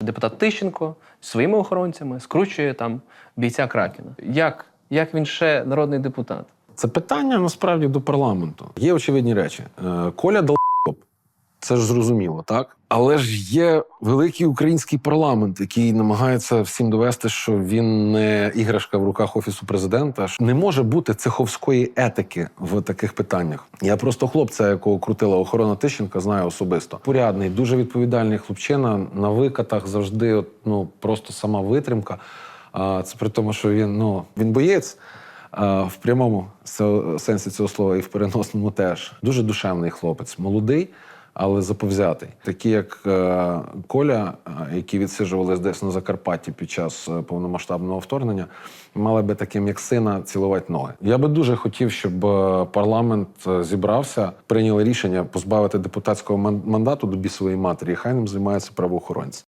Депутат Тищенко своїми охоронцями скручує там бійця Кракена. Як? Як він ще народний депутат? Це питання насправді до парламенту. Є очевидні речі. Е, Коля долб. Це ж зрозуміло, так? Але ж є великий український парламент, який намагається всім довести, що він не іграшка в руках офісу президента. Не може бути цеховської етики в таких питаннях. Я просто хлопця, якого крутила охорона Тищенка, знаю особисто. Порядний, дуже відповідальний хлопчина на викатах завжди, от, ну просто сама витримка. А це при тому, що він ну він боєць. В прямому сенсі цього слова і в переносному теж дуже душевний хлопець, молодий, але заповзятий. Такі, як е, Коля, е, які відсиджувались десь на Закарпатті під час е, повномасштабного вторгнення, мали би таким, як сина, цілувати ноги. Я би дуже хотів, щоб парламент зібрався, прийняли рішення позбавити депутатського ман- мандату до бісової матері, хай ним займаються правоохоронці.